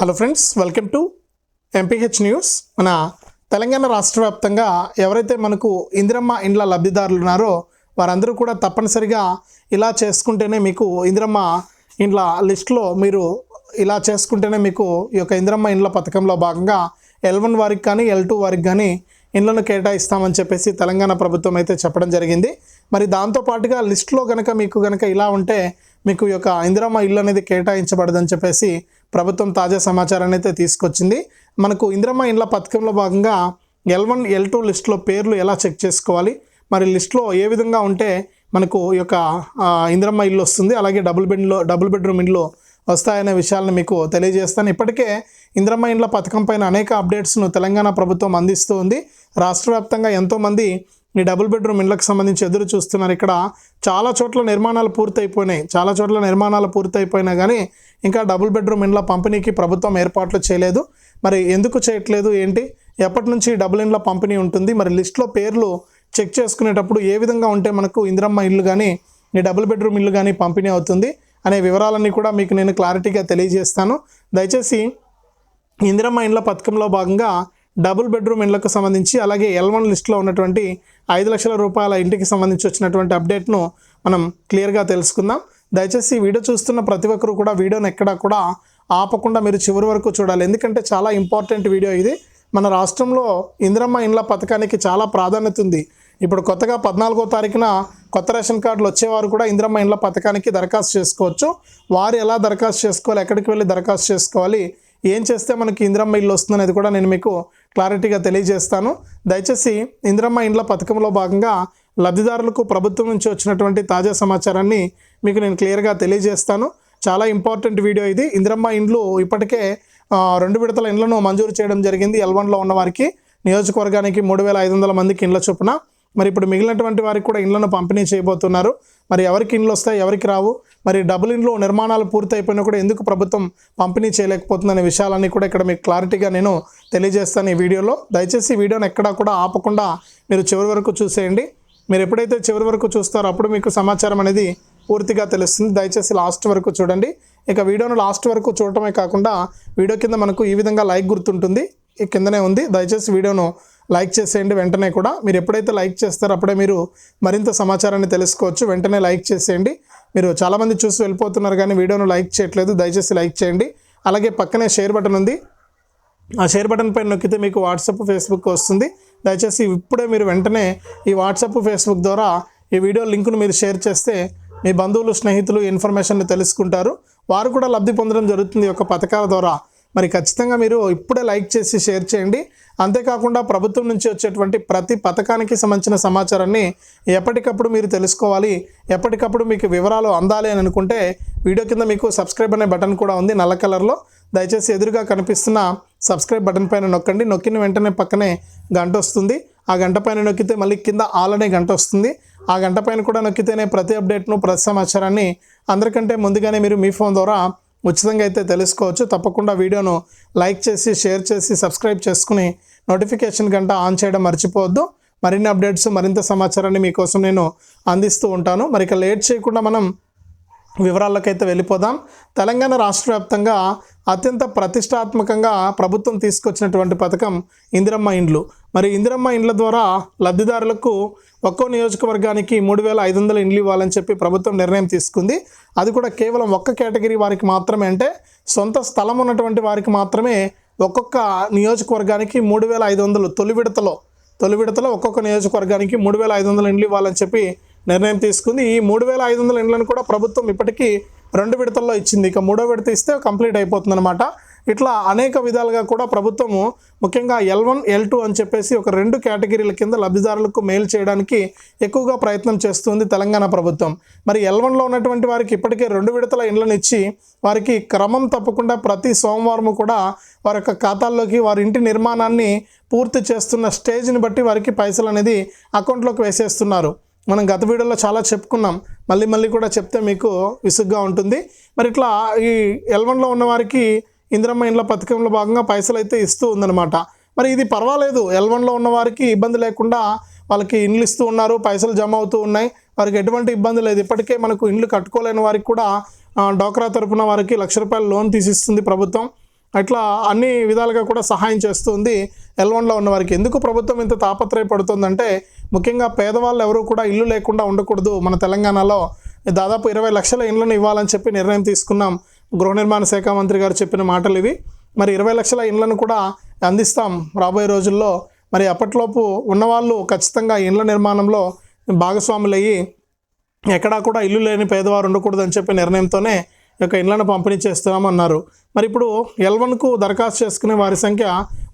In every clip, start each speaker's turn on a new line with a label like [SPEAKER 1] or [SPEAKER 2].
[SPEAKER 1] Hello friends welcome to MPH news మన తెలంగాణ రాష్ట్ర వ్యాప్తంగా ఎవరైతే మనకు ఇందిరమ్మ ఇండ్ల లబ్ధిదారులు ఉన్నారో వారందరూ కూడా తప్పనిసరిగా ఇలా చేసుకుంటేనే మీకు ఇందిరమ్మ ఇండ్ల లిస్టులో మీరు ఇలా చేసుకుంటేనే మీకు ఈ యొక్క ఇందిరమ్మ ఇండ్ల పథకంలో భాగంగా ఎల్ వన్ వారికి కానీ ఎల్ టూ వారికి కానీ ఇండ్లను కేటాయిస్తామని చెప్పేసి తెలంగాణ ప్రభుత్వం అయితే చెప్పడం జరిగింది. మరి దాంతో పాటుగా లిస్టులో కనుక మీకు కనుక ఇలా ఉంటే మీకు ఈ యొక్క ఇందిరమ్మ ఇల్లు అనేది కేటాయించబడదని చెప్పేసి ప్రభుత్వం తాజా సమాచారాన్ని అయితే తీసుకొచ్చింది. మనకు ఇందిరమ్మ ఇండ్ల పథకంలో భాగంగా ఎల్ వన్ ఎల్ టూ లిస్టులో పేర్లు ఎలా చెక్ చేసుకోవాలి? మరి లిస్టులో ఏ విధంగా ఉంటే మనకు ఈ యొక్క ఆ, ఇందిరమ్మ ఇల్లు వస్తుంది? అలాగే డబుల్ బెడ్లో డబుల్ బెడ్రూమ్ ఇండ్లు వస్తాయనే విషయాలను మీకు తెలియజేస్తాను. ఇప్పటికే ఇంద్రమ్మ ఇండ్ల పథకం పైన అనేక అప్డేట్స్ను తెలంగాణ ప్రభుత్వం అందిస్తూ ఉంది. రాష్ట్ర వ్యాప్తంగా ఎంతోమంది ఈ డబుల్ బెడ్రూమ్ ఇండ్లకు సంబంధించి ఎదురు చూస్తున్నారు. ఇక్కడ చాలా చోట్ల నిర్మాణాలు పూర్తయిపోయినాయి. చాలా చోట్ల నిర్మాణాలు పూర్తయిపోయినా కానీ ఇంకా డబుల్ బెడ్రూమ్ ఇండ్ల పంపిణీకి ప్రభుత్వం ఏర్పాట్లు చేయలేదు. మరి ఎందుకు చేయట్లేదు? ఏంటి? ఎప్పటి నుంచి డబుల్ ఇండ్ల పంపిణీ ఉంటుంది? మరి లిస్ట్లో పేర్లు చెక్ చేసుకునేటప్పుడు ఏ విధంగా ఉంటే మనకు ఇందిరమ్మ ఇల్లు కానీ ఈ డబుల్ బెడ్రూమ్ ఇల్లు కానీ పంపిణీ అవుతుంది అనే వివరాలన్నీ కూడా మీకు నేను క్లారిటీగా తెలియజేస్తాను. దయచేసి ఇందిరమ్మ ఇండ్ల పథకంలో భాగంగా డబుల్ బెడ్రూమ్ ఇండ్లకు సంబంధించి అలాగే ఎల్ వన్ లిస్ట్లో ఉన్నటువంటి ఐదు లక్షల రూపాయల ఇంటికి సంబంధించి వచ్చినటువంటి అప్డేట్ను మనం క్లియర్గా తెలుసుకుందాం. దయచేసి వీడియో చూస్తున్న ప్రతి ఒక్కరు కూడా వీడియోని ఎక్కడా కూడా ఆపకుండా మీరు చివరి వరకు చూడాలి. ఎందుకంటే చాలా ఇంపార్టెంట్ వీడియో ఇది. మన రాష్ట్రంలో ఇందిరమ్మ ఇండ్ల పథకానికి చాలా ప్రాధాన్యత ఉంది. ఇప్పుడు కొత్తగా పద్నాలుగో తారీఖున కొత్త రేషన్ కార్డులు వచ్చేవారు కూడా ఇందిరమ్మ ఇండ్ల పథకానికి దరఖాస్తు చేసుకోవచ్చు. వారు ఎలా దరఖాస్తు చేసుకోవాలి ఎక్కడికి వెళ్ళి దరఖాస్తు చేసుకోవాలి ఏం చేస్తే మనకి ఇందిరమ్మ ఇల్లు వస్తుందనేది కూడా నేను మీకు క్లారిటీగా తెలియజేస్తాను. దయచేసి ఇందిరమ్మ ఇండ్ల పథకంలో భాగంగా లబ్ధిదారులకు ప్రభుత్వం నుంచి వచ్చినటువంటి తాజా సమాచారాన్ని మీకు నేను క్లియర్గా తెలియజేస్తాను. చాలా ఇంపార్టెంట్ వీడియో ఇది. ఇందిరమ్మ ఇండ్లు ఇప్పటికే రెండు విడతల ఇండ్లను మంజూరు చేయడం జరిగింది ఎల్వన్లో ఉన్న వారికి. నియోజకవర్గానికి మూడు వేల ఐదు వందల మందికి ఇండ్ల చొప్పున. మరి ఇప్పుడు మిగిలినటువంటి వారికి కూడా ఇండ్లను పంపిణీ చేయబోతున్నారు. మరి ఎవరికి ఇండ్లు వస్తాయి ఎవరికి రావు? మరి డబుల్ ఇండ్లు నిర్మాణాలు పూర్తయిపోయినా కూడా ఎందుకు ప్రభుత్వం పంపిణీ చేయలేకపోతుందనే విషయాలన్నీ కూడా ఇక్కడ మీకు క్లారిటీగా నేను తెలియజేస్తాను ఈ వీడియోలో. దయచేసి ఈ వీడియోని ఎక్కడా కూడా ఆపకుండా మీరు చివరి వరకు చూసేయండి. మీరు ఎప్పుడైతే చివరి వరకు చూస్తారో అప్పుడు మీకు సమాచారం అనేది పూర్తిగా తెలుస్తుంది. దయచేసి లాస్ట్ వరకు చూడండి. ఇక వీడియోను లాస్ట్ వరకు చూడటమే కాకుండా వీడియో కింద మనకు ఈ విధంగా లైక్ గుర్తుంటుంది. ఈ కిందనే ఉంది. దయచేసి వీడియోను లైక్ చేసేయండి. వెంటనే కూడా మీరు ఎప్పుడైతే లైక్ చేస్తారో అప్పుడే మీరు మరింత సమాచారాన్ని తెలుసుకోవచ్చు. వెంటనే లైక్ చేసేయండి. మీరు చాలామంది చూసి వెళ్ళిపోతున్నారు కానీ వీడియోను లైక్ చేయట్లేదు. దయచేసి లైక్ చేయండి. అలాగే పక్కనే షేర్ బటన్ ఉంది. ఆ షేర్ బటన్ పైన నొక్కితే మీకు వాట్సాప్ ఫేస్బుక్ వస్తుంది. దయచేసి ఇప్పుడే మీరు వెంటనే ఈ వాట్సాప్ ఫేస్బుక్ ద్వారా ఈ వీడియో లింకును మీరు షేర్ చేస్తే మీ బంధువులు స్నేహితులు ఇన్ఫర్మేషన్ని తెలుసుకుంటారు. వారు కూడా లబ్ధి పొందడం జరుగుతుంది ఈ యొక్క పథకాల ద్వారా. మరి ఖచ్చితంగా మీరు ఇప్పుడే లైక్ చేసి షేర్ చేయండి. అంతేకాకుండా ప్రభుత్వం నుంచి వచ్చేటువంటి ప్రతి పథకానికి సంబంధించిన సమాచారాన్ని ఎప్పటికప్పుడు మీరు తెలుసుకోవాలి. ఎప్పటికప్పుడు మీకు వివరాలు అందాలి అని అనుకుంటే వీడియో కింద మీకు సబ్స్క్రైబ్ అనే బటన్ కూడా ఉంది నల్ల కలర్లో. దయచేసి ఎదురుగా కనిపిస్తున్న సబ్స్క్రైబ్ బటన్ పైన నొక్కండి. నొక్కిన వెంటనే పక్కనే గంట వస్తుంది. ఆ గంట పైన నొక్కితే మళ్ళీ కింద ఆల్ అనే గంట వస్తుంది. ఆ గంట పైన కూడా నొక్కితేనే ప్రతి అప్డేట్ను ప్రతి సమాచారాన్ని అందరికంటే ముందుగానే మీరు మీ ఫోన్ ద్వారా ఉచితంగా అయితే తెలుసుకోవచ్చు. తప్పకుండా వీడియోను లైక్ చేసి షేర్ చేసి సబ్స్క్రైబ్ చేసుకుని నోటిఫికేషన్ గంట ఆన్ చేయడం మర్చిపోవద్దు. మరిన్ని అప్డేట్స్ మరింత సమాచారాన్ని మీకోసం నేను అందిస్తూ ఉంటాను. మరి ఇక లేట్ చేయకుండా మనం వివరాలకైతే వెళ్ళిపోదాం. తెలంగాణ రాష్ట్ర వ్యాప్తంగా అత్యంత ప్రతిష్టాత్మకంగా ప్రభుత్వం తీసుకొచ్చినటువంటి పథకం ఇందిరమ్మ ఇండ్లు. మరి ఇందిరమ్మ ఇండ్ల ద్వారా లబ్ధిదారులకు ఒక్కో నియోజకవర్గానికి మూడు వేల ఐదు వందల ఇండ్లు ఇవ్వాలని చెప్పి ప్రభుత్వం నిర్ణయం తీసుకుంది. అది కూడా కేవలం ఒక్క కేటగిరీ వారికి మాత్రమే అంటే సొంత స్థలం ఉన్నటువంటి వారికి మాత్రమే ఒక్కొక్క నియోజకవర్గానికి మూడు వేల ఐదు వందలు తొలి విడతలో తొలి విడతలో ఒక్కొక్క నియోజకవర్గానికి మూడు వేల ఐదు వందల ఇండ్లు ఇవ్వాలని చెప్పి నిర్ణయం తీసుకుంది. ఈ మూడు వేల ఐదు వందల ఇండ్లను కూడా ప్రభుత్వం ఇప్పటికీ రెండు విడతల్లో ఇచ్చింది. ఇక మూడో విడత ఇస్తే కంప్లీట్ అయిపోతుంది అనమాట ఇట్లా అనేక విధాలుగా కూడా ప్రభుత్వము ముఖ్యంగా ఎల్ వన్ ఎల్ టూ అని చెప్పేసి ఒక రెండు కేటగిరీల కింద లబ్ధిదారులకు మేలు చేయడానికి ఎక్కువగా ప్రయత్నం చేస్తుంది తెలంగాణ ప్రభుత్వం. మరి ఎల్ వన్లో ఉన్నటువంటి వారికి ఇప్పటికే రెండు విడతల ఇండ్లను ఇచ్చి వారికి క్రమం తప్పకుండా ప్రతి సోమవారం కూడా వారి యొక్క ఖాతాల్లోకి వారి ఇంటి నిర్మాణాన్ని పూర్తి చేస్తున్న స్టేజ్ని బట్టి వారికి పైసలు అనేది అకౌంట్లోకి వేసేస్తున్నారు. మనం గత వీడియోలో చాలా చెప్పుకున్నాం. మళ్ళీ మళ్ళీ కూడా చెప్తే మీకు విసుగ్గా ఉంటుంది. మరి ఇట్లా ఈ ఎల్వన్లో ఉన్న వారికి ఇందిరమ్మ ఇండ్ల పథకంలో భాగంగా పైసలు అయితే ఇస్తూ ఉందన్నమాట. మరి ఇది పర్వాలేదు. ఎల్వన్లో ఉన్న వారికి ఇబ్బంది లేకుండా వాళ్ళకి ఇండ్లు ఇస్తూ ఉన్నారు. పైసలు జమ అవుతూ ఉన్నాయి. వారికి ఎటువంటి ఇబ్బంది లేదు. ఇప్పటికే మనకు ఇండ్లు కట్టుకోలేని వారికి కూడా డోక్రా తరపున వారికి లక్ష రూపాయలు లోన్ తీసిస్తుంది ప్రభుత్వం. అట్లా అన్ని విధాలుగా కూడా సహాయం చేస్తుంది ఎల్వన్లో ఉన్న వారికి. ఎందుకు ప్రభుత్వం ఇంత తాపత్రయపడుతుందంటే ముఖ్యంగా పేదవాళ్ళు ఎవరు కూడా ఇల్లు లేకుండా ఉండకూడదు. మన తెలంగాణలో దాదాపు ఇరవై లక్షల ఇండ్లను ఇవ్వాలని చెప్పి నిర్ణయం తీసుకున్నాం. గృహ నిర్మాణ శాఖ మంత్రి గారు చెప్పిన మాటలు ఇవి. మరి ఇరవై లక్షల ఇండ్లను కూడా అందిస్తాం రాబోయే రోజుల్లో. మరి అప్పట్లోపు ఉన్నవాళ్ళు ఖచ్చితంగా ఇండ్ల నిర్మాణంలో భాగస్వాములయ్యి ఎక్కడా కూడా ఇల్లు లేని పేదవారు ఉండకూడదని చెప్పి నిర్ణయంతోనే ఈ యొక్క ఇండ్లను పంపిణీ చేస్తున్నామన్నారు. మరి ఇప్పుడు ఎల్వన్కు దరఖాస్తు చేసుకునే వారి సంఖ్య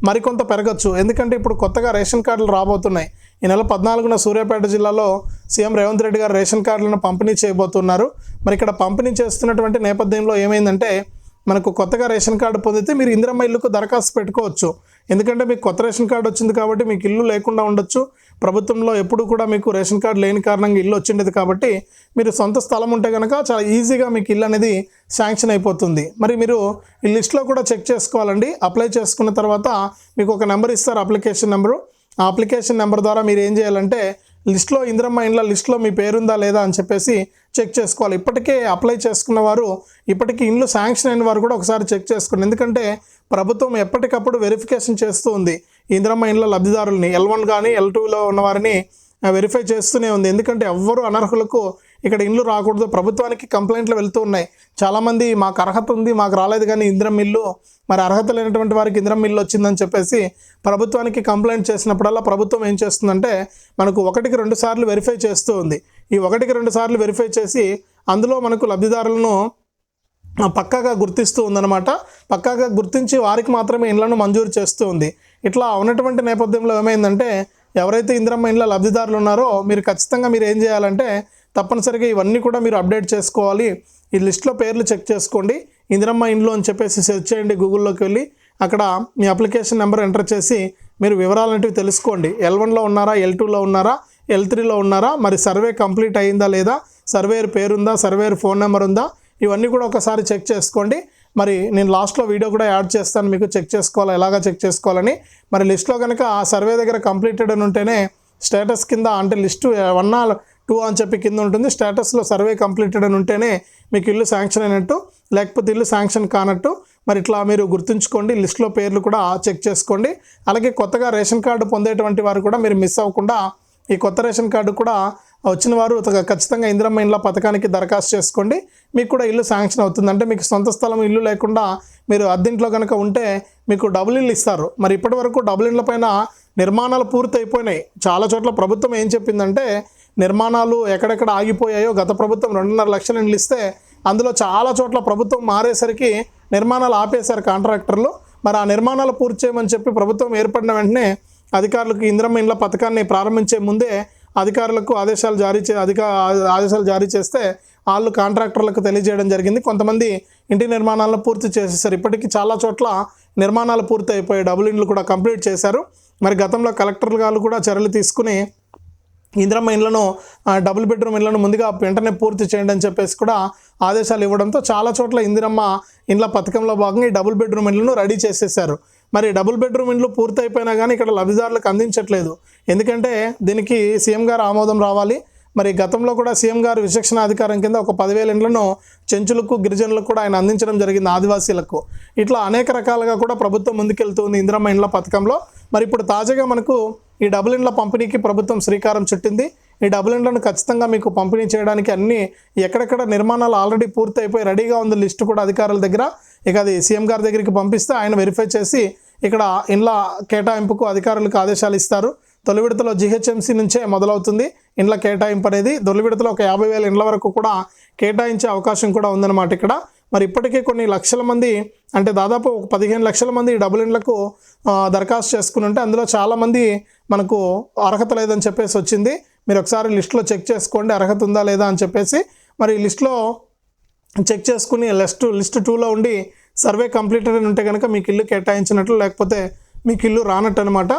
[SPEAKER 1] మరికొంత పెరగచ్చు. ఎందుకంటే ఇప్పుడు కొత్తగా రేషన్ కార్డులు రాబోతున్నాయి. ఈ నెల పద్నాలుగున సూర్యాపేట జిల్లాలో సీఎం రేవంత్ రెడ్డి గారు రేషన్ కార్డులను పంపిణీ చేయబోతున్నారు. మరి ఇక్కడ పంపిణీ చేస్తున్నటువంటి నేపథ్యంలో ఏమైందంటే మనకు కొత్తగా రేషన్ కార్డు పొందితే మీరు ఇందిరమ్మ ఇల్లుకు దరఖాస్తు పెట్టుకోవచ్చు. ఎందుకంటే మీకు కొత్త రేషన్ కార్డు వచ్చింది కాబట్టి మీకు ఇల్లు లేకుండా ఉండొచ్చు. ప్రభుత్వంలో ఎప్పుడు కూడా మీకు రేషన్ కార్డు లేని కారణంగా ఇల్లు వచ్చిండేది కాబట్టి మీరు సొంత స్థలం ఉంటే కనుక చాలా ఈజీగా మీకు ఇల్లు అనేది శాంక్షన్ అయిపోతుంది. మరి మీరు ఈ లిస్ట్లో కూడా చెక్ చేసుకోవాలండి. అప్లై చేసుకున్న తర్వాత మీకు ఒక నెంబర్ ఇస్తారు అప్లికేషన్ నెంబరు. అప్లికేషన్ నెంబర్ ద్వారా మీరు ఏం చేయాలంటే లిస్ట్లో ఇందిరమ్మ ఇండ్ల లిస్ట్లో మీ పేరుందా లేదా అని చెప్పేసి చెక్ చేసుకోవాలి. ఇప్పటికే అప్లై చేసుకున్న వారు ఇప్పటికీ ఇండ్లు శాంక్షన్ అయిన వారు కూడా ఒకసారి చెక్ చేసుకోండి. ఎందుకంటే ప్రభుత్వం ఎప్పటికప్పుడు వెరిఫికేషన్ చేస్తూ ఉంది ఇందిరమ్మ ఇండ్ల లబ్ధిదారుల్ని. ఎల్ వన్ కానీ ఎల్ టూలో ఉన్న వారిని వెరిఫై చేస్తూనే ఉంది. ఎందుకంటే ఎవ్వరు అనర్హులకు ఇక్కడ ఇండ్లు రాకూడదు. ప్రభుత్వానికి కంప్లైంట్లు వెళ్తూ ఉన్నాయి. చాలామంది మాకు అర్హత ఉంది మాకు రాలేదు కానీ ఇంద్రం ఇల్లు మరి అర్హత లేనటువంటి వారికి ఇంద్రం ఇల్లు వచ్చిందని చెప్పేసి ప్రభుత్వానికి కంప్లైంట్ చేసినప్పుడల్లా ప్రభుత్వం ఏం చేస్తుందంటే మనకు ఒకటికి రెండు సార్లు వెరిఫై చేస్తూ ఉంది. ఈ ఒకటికి రెండు సార్లు వెరిఫై చేసి అందులో మనకు లబ్ధిదారులను పక్కాగా గుర్తిస్తూ ఉందన్నమాట. పక్కాగా గుర్తించి వారికి మాత్రమే ఇండ్లను మంజూరు చేస్తూ ఉంది. ఇట్లా ఉన్నటువంటి నేపథ్యంలో ఏమైందంటే ఎవరైతే ఇంద్రమ్మ ఇండ్ల లబ్ధిదారులు ఉన్నారో మీరు ఖచ్చితంగా మీరు ఏం చేయాలంటే తప్పనిసరిగా ఇవన్నీ కూడా మీరు అప్డేట్ చేసుకోవాలి. ఈ లిస్ట్లో పేర్లు చెక్ చేసుకోండి. ఇందిరమ్మ ఇండ్లు అని చెప్పేసి సెర్చ్ చేయండి గూగుల్లోకి వెళ్ళి. అక్కడ మీ అప్లికేషన్ నెంబర్ ఎంటర్ చేసి మీరు వివరాలంటివి తెలుసుకోండి. ఎల్ వన్లో ఉన్నారా ఎల్ టూలో ఉన్నారా ఎల్ త్రీలో ఉన్నారా మరి సర్వే కంప్లీట్ అయిందా లేదా సర్వేయర్ పేరుందా సర్వేయర్ ఫోన్ నెంబర్ ఉందా ఇవన్నీ కూడా ఒకసారి చెక్ చేసుకోండి. మరి నేను లాస్ట్లో వీడియో కూడా యాడ్ చేస్తాను మీకు చెక్ చేసుకోవాలి ఎలాగా చెక్ చేసుకోవాలని. మరి లిస్ట్లో కనుక ఆ సర్వే దగ్గర కంప్లీటెడ్ అని ఉంటేనే స్టేటస్ కింద అంటే లిస్టు వన్ టూ అని చెప్పి కింద ఉంటుంది. స్టేటస్లో సర్వే కంప్లీటెడ్ అని ఉంటేనే మీకు ఇల్లు శాంక్షన్ అయినట్టు లేకపోతే ఇల్లు శాంక్షన్ కానట్టు మరి ఇట్లా మీరు గుర్తుంచుకోండి. లిస్ట్లో పేర్లు కూడా చెక్ చేసుకోండి. అలాగే కొత్తగా రేషన్ కార్డు పొందేటువంటి వారు కూడా మీరు మిస్ అవ్వకుండా ఈ కొత్త రేషన్ కార్డు కూడా వచ్చిన వారు త- ఖచ్చితంగా ఇందిరమ్మ ఇండ్ల పథకానికి దరఖాస్తు చేసుకోండి. మీకు కూడా ఇల్లు శాంక్షన్ అవుతుంది. అంటే మీకు సొంత స్థలం ఇల్లు లేకుండా మీరు అద్దెంట్లో కనుక ఉంటే మీకు డబుల్ ఇల్లు ఇస్తారు. మరి ఇప్పటి వరకు డబుల్ ఇండ్ల పైన నిర్మాణాలు పూర్తి అయిపోయినాయి చాలా చోట్ల ప్రభుత్వం ఏం చెప్పిందంటే నిర్మాణాలు ఎక్కడెక్కడ ఆగిపోయాయో గత ప్రభుత్వం రెండున్నర లక్షలు ఇండ్లు ఇస్తే అందులో చాలా చోట్ల ప్రభుత్వం మారేసరికి నిర్మాణాలు ఆపేశారు కాంట్రాక్టర్లు. మరి ఆ నిర్మాణాలు పూర్తి చేయమని చెప్పి ప్రభుత్వం ఏర్పడిన వెంటనే అధికారులకు ఇంద్రమ్మ ఇండ్ల పథకాన్ని ప్రారంభించే ముందే అధికారులకు ఆదేశాలు జారీ చే అధిక ఆదేశాలు జారీ చేస్తే వాళ్ళు కాంట్రాక్టర్లకు తెలియజేయడం జరిగింది. కొంతమంది ఇంటి నిర్మాణాలను పూర్తి చేసేసారు. ఇప్పటికీ చాలా చోట్ల నిర్మాణాలు పూర్తి అయిపోయాయి డబుల్ ఇండ్లు కూడా కంప్లీట్ చేశారు. మరి గతంలో కలెక్టర్లు గారు కూడా చర్యలు తీసుకుని ఇందిరమ్మ ఇండ్లను డబుల్ బెడ్రూమ్ ఇళ్ళను ముందుగా వెంటనే పూర్తి చేయండి అని చెప్పేసి కూడా ఆదేశాలు ఇవ్వడంతో చాలా చోట్ల ఇందిరమ్మ ఇండ్ల పథకంలో భాగంగా ఈ డబుల్ బెడ్రూమ్ ఇళ్ళను రెడీ చేసేసారు మరి డబుల్ బెడ్రూమ్ ఇండ్లు పూర్తి అయిపోయినా కానీ ఇక్కడ లబ్ధిదారులకు అందించట్లేదు. ఎందుకంటే దీనికి సీఎం గారు ఆమోదం రావాలి. మరి గతంలో కూడా సీఎం గారు విచక్షణ అధికారం కింద ఒక పదివేల ఇండ్లను చెంచులకు గిరిజనులకు కూడా ఆయన అందించడం జరిగింది ఆదివాసీలకు. ఇట్లా అనేక రకాలుగా కూడా ప్రభుత్వం ముందుకెళ్తుంది ఇందిరమ్మ ఇండ్ల పథకంలో. మరి ఇప్పుడు తాజాగా మనకు ఈ డబుల్ ఇండ్ల పంపిణీకి ప్రభుత్వం శ్రీకారం చుట్టింది. ఈ డబుల్ ఇండ్లను ఖచ్చితంగా మీకు పంపిణీ చేయడానికి అన్ని ఎక్కడెక్కడ నిర్మాణాలు ఆల్రెడీ పూర్తి అయిపోయి రెడీగా ఉంది లిస్టు కూడా అధికారుల దగ్గర. ఇక అది సీఎం గారి దగ్గరికి పంపిస్తే ఆయన వెరిఫై చేసి ఇక్కడ ఇండ్ల కేటాయింపుకు అధికారులకు ఆదేశాలు ఇస్తారు. తొలి విడతలో జిహెచ్ఎంసీ నుంచే మొదలవుతుంది. ఇండ్ల కేటాయింపు అనేది తొలి విడతలో ఒక యాభై వేల ఇండ్ల వరకు కూడా కేటాయించే అవకాశం కూడా ఉందన్నమాట ఇక్కడ. మరి ఇప్పటికే కొన్ని లక్షల మంది అంటే దాదాపు ఒక పదిహేను లక్షల మంది డబుల్ ఇండ్లకు దరఖాస్తు చేసుకుని ఉంటే అందులో చాలామంది మనకు అర్హత లేదని చెప్పేసి వచ్చింది. మీరు ఒకసారి లిస్ట్లో చెక్ చేసుకోండి అర్హత ఉందా లేదా అని చెప్పేసి. మరి లిస్ట్లో చెక్ చేసుకుని లిస్ట్ లిస్ట్ టూలో ఉండి సర్వే కంప్లీటెడ్ అని ఉంటే కనుక మీకు ఇల్లు కేటాయించినట్లు లేకపోతే మీకు ఇల్లు రానట్టు అనమాట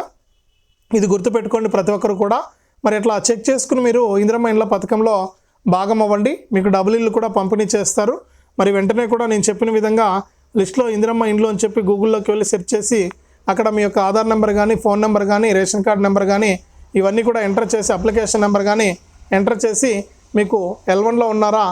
[SPEAKER 1] ఇది గుర్తుపెట్టుకోండి ప్రతి ఒక్కరు కూడా. మరి ఇట్లా చెక్ చేసుకుని మీరు ఇందిరమ్మ ఇండ్ల పథకంలో భాగం అవ్వండి మీకు డబుల్ ఇల్లు కూడా పంపిణీ చేస్తారు. మరి వెంటనే కూడా నేను చెప్పిన విధంగా లిస్ట్లో ఇందిరమ్మ ఇండ్లు అని చెప్పి గూగుల్లోకి వెళ్ళి సెర్చ్ చేసి అక్కడ మీ యొక్క ఆధార్ నెంబర్ కానీ ఫోన్ నెంబర్ కానీ రేషన్ కార్డ్ నెంబర్ కానీ ఇవన్నీ కూడా ఎంటర్ చేసి అప్లికేషన్ నెంబర్ కానీ ఎంటర్ చేసి మీకు ఎల్ వన్లో ఉన్నారా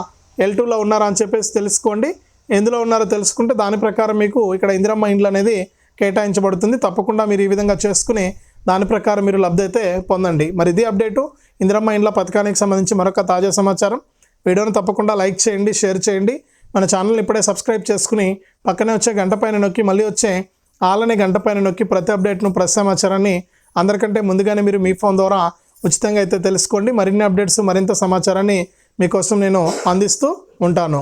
[SPEAKER 1] ఎల్ టూలో ఉన్నారా అని చెప్పేసి తెలుసుకోండి. ఎందులో ఉన్నారో తెలుసుకుంటే దాని ప్రకారం మీకు ఇక్కడ ఇందిరమ్మ ఇండ్లు అనేది కేటాయించబడుతుంది. తప్పకుండా మీరు ఈ విధంగా చేసుకుని దాని ప్రకారం మీరు లబ్ధి అయితే పొందండి. మరి ఇది అప్డేటు. ఇందిరమ్మ ఇండ్ల పథకానికి సంబంధించి మరొక తాజా సమాచారం. వీడియోని తప్పకుండా లైక్ చేయండి షేర్ చేయండి. మన ఛానల్ని ఇప్పుడే సబ్స్క్రైబ్ చేసుకుని పక్కనే వచ్చే గంట పైన నొక్కి మళ్ళీ వచ్చే ఆలనే గంట పైన నొక్కి ప్రతి అప్డేట్ను ప్రతి సమాచారాన్ని అందరికంటే ముందుగానే మీరు మీ ఫోన్ ద్వారా ఉచితంగా అయితే తెలుసుకోండి. మరిన్ని అప్డేట్స్ మరింత సమాచారాన్ని మీకోసం నేను అందిస్తూ ఉంటాను.